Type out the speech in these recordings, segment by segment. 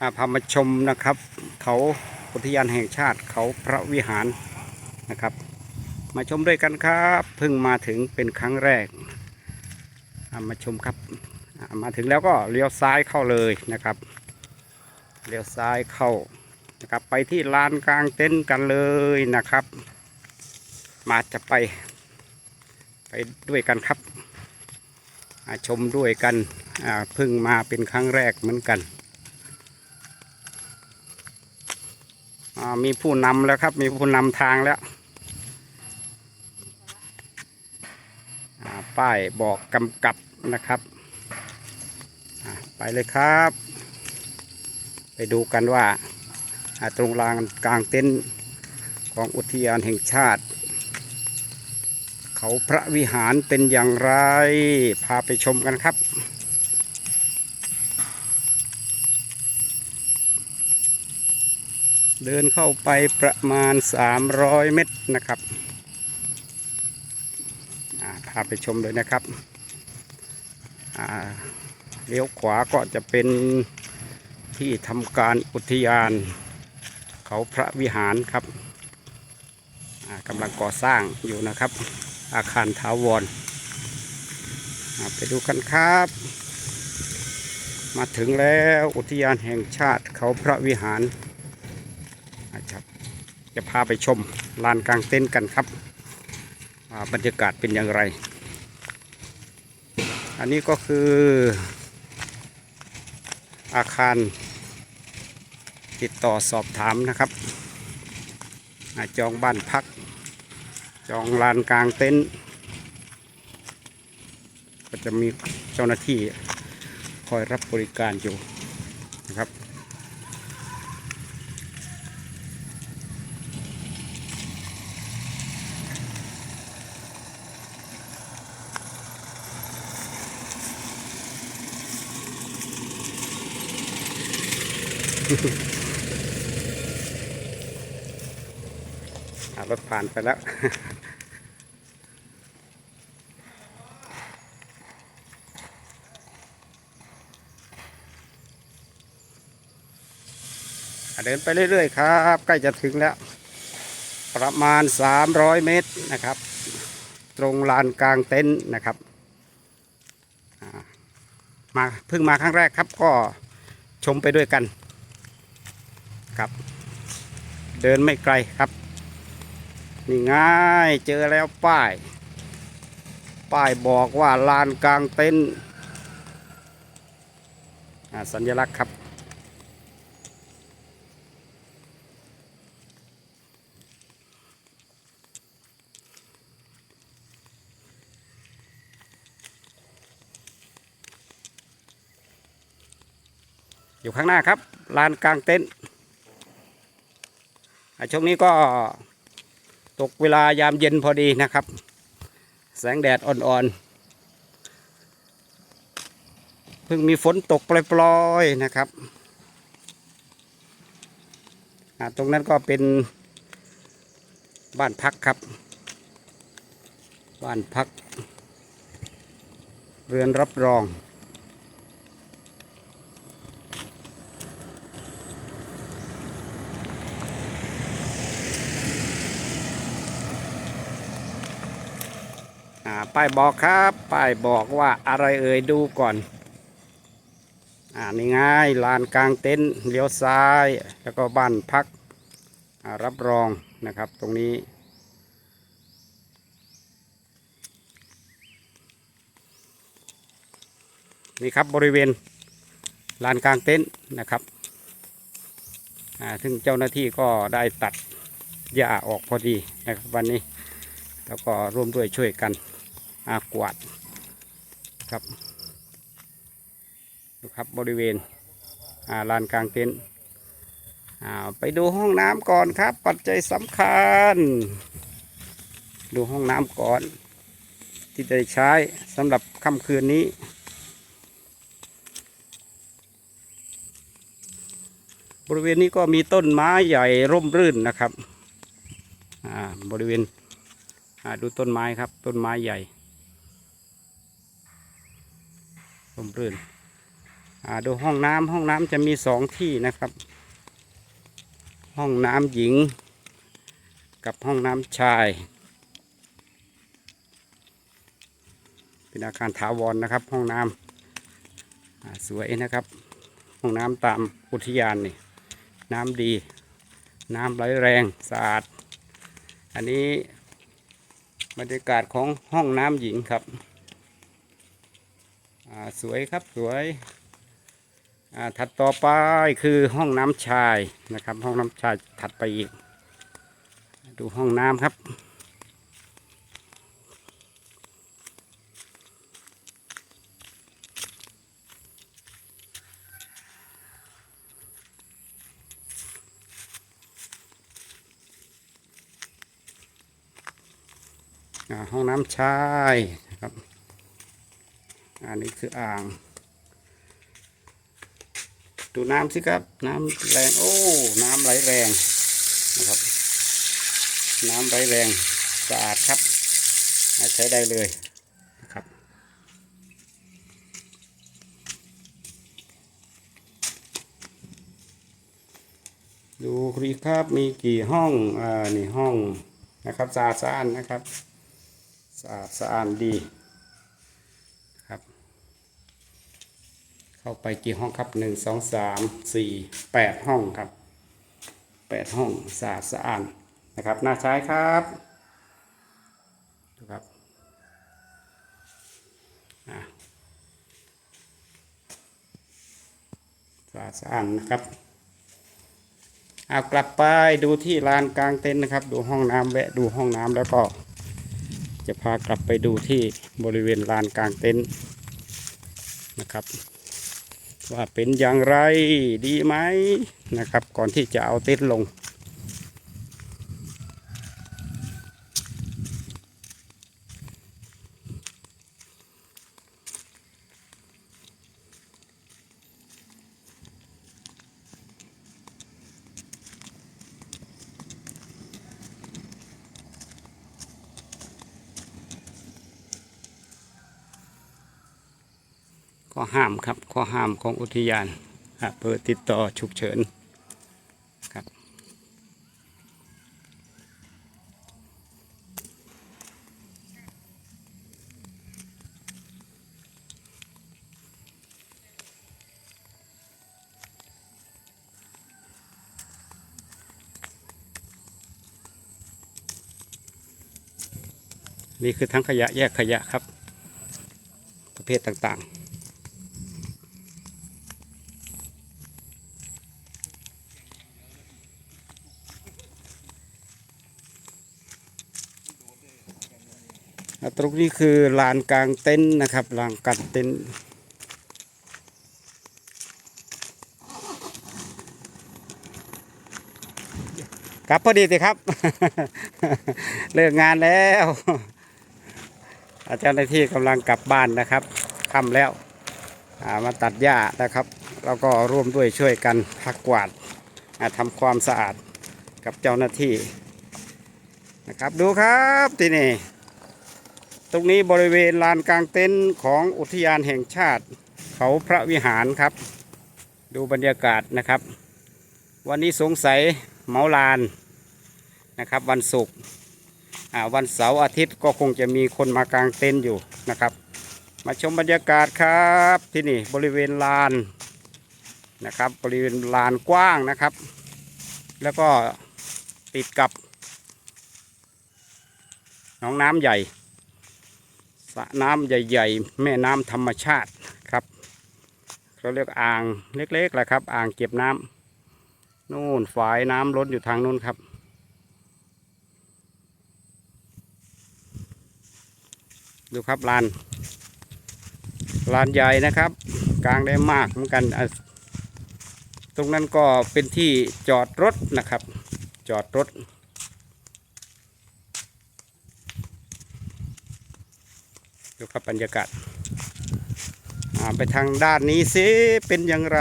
พามาชมนะครับ เขาอุทยานแห่งชาติเขาพระวิหารนะครับ มาชมด้วยกันครับเพิ่งมาถึงเป็นครั้งแรกมาชมครับมาถึงแล้วก็เลี้ยวซ้ายเข้าเลยนะครับเลี้ยวซ้ายเข้านะครับไปที่ลานกลางเต็นท์กันเลยนะครับ มาจะไป ไปด้วยกันครับชมด้วยกันเพิ่งมาเป็นครั้งแรกเหมือนกันอ่า มีผู้นำแล้วครับ มีผู้นำทางแล้วป้ายบอกกำกับนะครับไปเลยครับ ไปดูกันว่าอ่าตรงลานกลางเต็นท์ของอุทยานแห่งชาติ เขาพระวิหารเป็นอย่างไร พาไปชมกันครับ เดินเข้าไปประมาณ 300 เมตรนะครับพาไปชมเลยนะครับเลี้ยวขวาก็จะเป็นที่ทำการอุทยาน เขาพระวิหารครับกำลังก่อสร้างอยู่นะครับ อาคารถาวรไปดูกันครับ มาถึงแล้วอุทยานแห่งชาติเขาพระวิหาร จะพาไปชมลานกลางเต็นกันครับบรรยากาศเป็นอย่างไร อันนี้ก็คือ อาคาร ติดต่อสอบถามนะครับอจองบ้านพัก จองลานกลางเต็นท์ก็จะมีเจ้าหน้าที่คอยรับบริการอยู่นะครับ รถผ่านไปแล้ว เดินไปเรื่อยๆครับ ใกล้จะถึงแล้ว ประมาณ 300 เมตรนะครับ ตรงลานกลางเต็นท์นะครับมาเพิ่งมาครั้งแรกครับก็ชมไปด้วยกัน ครับ เดินไม่ไกลครับ นี่ง่ายเจอแล้วป้าย ป้ายบอกว่าลานกลางเต็นท์สัญลักษณ์ครับอยู่ข้างหน้าครับ ลานกลางเต็นท์ ช่วงนี้ก็ตกเวลายามเย็นพอดีนะครับ แสงแดดอ่อนๆ เพิ่งมีฝนตกปล่อยๆนะครับตรงนั้นก็เป็นบ้านพักครับ บ้านพัก เรือนรับรอง ป้ายบอกครับ ป้ายบอกว่าอะไรเอ่ยดูก่อน อ่านี่ง่ายลานกลางเต็นท์เลี้ยวซ้าย แล้วก็บ้านพักรับรองนะครับตรงนี้ นี่ครับบริเวณลานกลางเต็นท์นะครับซึ่งเจ้าหน้าที่ก็ได้ตัดหญ้าออกพอดีนะครับวันนี้ แล้วก็ร่วมด้วยช่วยกัน อากวาดครับดูครับบริเวณลานกลางเต็นท์ไปดูห้องน้ำก่อนครับ ปัจจัยสำคัญ ดูห้องน้ำก่อน ที่จะใช้สำหรับค่ำคืนนี้ บริเวณนี้ก็มีต้นไม้ใหญ่ร่มรื่นนะครับอ่าบริเวณอ่าดูต้นไม้ครับต้นไม้ใหญ่ รื่นอ่าดูห้องน้ำห้องน้ำจะมีสองที่นะครับ ห้องน้ำหญิง กับห้องน้ำชาย เป็นอาคารถาวรนะครับ ห้องน้ำอ่าสวยนะครับ ห้องน้ำตามอุทยานนี่น้ำดี น้ำไหลแรงสะอาด อันนี้บรรยากาศของห้องน้ำหญิงครับ สวยครับสวยถัดต่อไปคือห้องน้ำชายนะครับ ห้องน้ำชายถัดไปอีก ดูห้องน้ำครับ ห้องน้ำชายันนี้คืออ่าง ดูน้ำสิครับ น้ำแรง โอ้ น้ำไหลแรงนะครับ น้ำไหลแรงสะอาดครับใช้ได้เลยนะครับ ดูดีครับ มีกี่ห้องอ่านี่ห้องนะครับสะอาดสะอาดนะครับสะอาดสะอาดดีครับ เข้าไปกี่ห้องครับหนึ่งสองสามสี่แปดห้องครับแปดห้องสะอาดสะอาดนะครับน่าใช้ครับดูครับสะอาดสะอาดนะครับเอากลับไปดูที่ลานกลางเต็นท์นะครับ ดูห้องน้ำแวะดูห้องน้ำแล้วก็จะพากลับไปดูที่บริเวณลานกลางเต็นท์นะครับ ว่าเป็นอย่างไรดีไหมนะครับ ก่อนที่จะเอาเต็นท์ลง ข้อห้ามครับ ข้อห้ามของอุทยานอะเปิดติดต่อฉุกเฉินครับ นี่คือทั้งขยะแยกขยะครับ ประเภทต่างๆ ตรงนี้คือลานกลางเต็นท์นะครับลานกลางเต็นท์กลับพอดีสิครับ เลิกงานแล้วอาจารย์ในที่กำลังกลับบ้านนะครับค่ำแล้วามาตัดหญ้านะครับ แล้วก็ร่วมด้วยช่วยกันพักกวาดาทำความสะอาดกับเจ้าหน้าที่นะครับดูครับที่นี่ ตรงนี้บริเวณลานกลางเต็นท์ของอุทยานแห่งชาติ เขาพระวิหารครับ ดูบรรยากาศนะครับ วันนี้สงสัยเมาลานนะครับ วันศุกร์วันเสาร์อาทิตย์ก็คงจะมีคนมากางเต็นท์อยู่นะครับ มาชมบรรยากาศครับที่นี่บริเวณลานนะครับบริเวณลานกว้างนะครับ แล้วก็ติดกับหนองน้ำใหญ่ สระน้ำใหญ่ ๆ แม่น้ำธรรมชาติครับเขาเรียกอ่างเล็กๆแหละครับ อ่างเก็บน้ำนู่นฝายน้ำล้นอยู่ทางนู้นครับ ดูครับลานลานใหญ่นะครับกลางได้มากเหมือนกัน ตรงนั้นก็เป็นที่จอดรถนะครับ จอดรถ ครับบรรยากาศาไปทางด้านนี้สิเป็นอย่างไร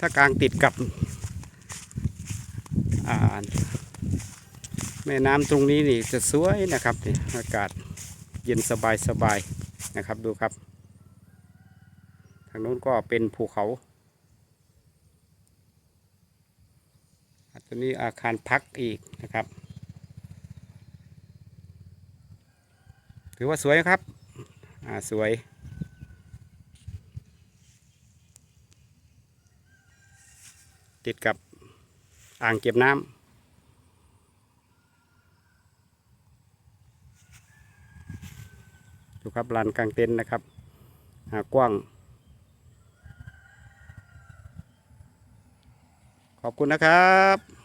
ถ้ากลางติดกับแม่น้ำตรงนี้นี่จะสวยนะครับนี่อากาศเย็นสบายสบายๆนะครับดูครับ ทางโน้นก็เป็นภูเขา ตัวนี้อาคารพักอีกนะครับ ถือว่าสวยครับ อ่าสวย ติดกับอ่างเก็บน้ำดูครับลานกลางเต็นท์นะครับอ่ากว้าง ขอบคุณนะครับ